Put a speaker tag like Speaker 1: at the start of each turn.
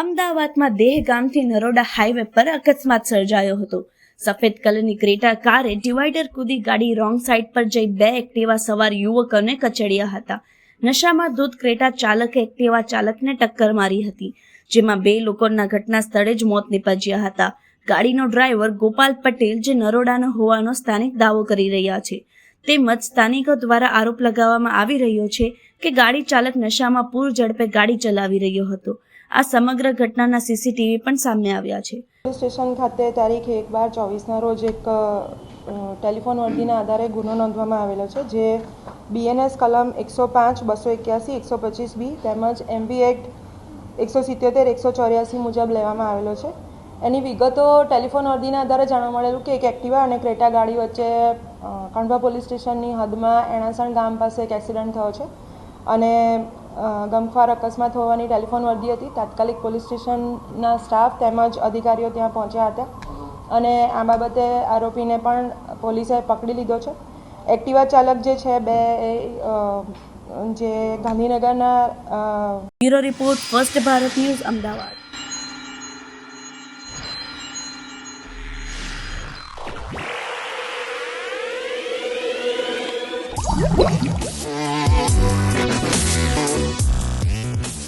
Speaker 1: અમદાવાદમાં દેહગામથી નરોડા હાઈવે પર અકસ્માત સર્જાયો હતો. સફેદ કલરની ક્રેટા કારે ડિવાઈડર કૂદી ગાડી રોંગ સાઈડ પર જઈ બે એક્ટિવા સવાર યુવકોને કચડ્યા હતા. નશામાં ધૂત ક્રેટા ચાલકે એક્ટિવા ચાલકને ટક્કર મારી હતી, જેમાં બે લોકોના ઘટના સ્થળે જ મોત નીપજ્યા હતા. ગાડીનો ડ્રાઈવર ગોપાલ પટેલ, જે નરોડાનો હોવાનો સ્થાનિક દાવો કરી રહ્યા છે. તેમજ સ્થાનિકો દ્વારા આરોપ લગાવવામાં આવી રહ્યો છે કે ગાડી ચાલક નશામાં પૂર ઝડપે ગાડી ચલાવી રહ્યો હતો. આ સમગ્ર ઘટનાના સીસીટીવી પણ સામે આવ્યા છે.
Speaker 2: સ્ટેશન ખાતે તારીખ એક બાર ચોવીસના રોજ એક ટેલિફોન વર્દીના આધારે ગુનો નોંધવામાં આવેલો છે, જે બીએનએસ કલમ એકસો પાંચ, બસો એક્યાસી, એકસો પચીસ બી તેમજ એમબી એક્ટ એકસો સિત્યોતેર, એકસો ચોર્યાસી મુજબ લેવામાં આવેલો છે. એની વિગતો ટેલિફોન અરજીના આધારે જાણવા મળેલું કે એક એક્ટિવા અને ક્રેટા ગાડી વચ્ચે કણભા પોલીસ સ્ટેશનની હદમાં એણાસણ ગામ પાસે એક એક્સિડન્ટ થયો છે અને ગમખ્વાર અકસ્માત હોવાની ટેલિફોન વર્દી હતી. તાત્કાલિક પોલીસ સ્ટેશનના સ્ટાફ તેમજ અધિકારીઓ ત્યાં પહોંચ્યા હતા અને આ બાબતે આરોપીને પણ પોલીસે પકડી લીધો છે. એક્ટિવા ચાલક જે છે, બે જે ગાંધીનગરના
Speaker 1: bureau report, first Bharat news, Ahmedabad.
Speaker 3: Thank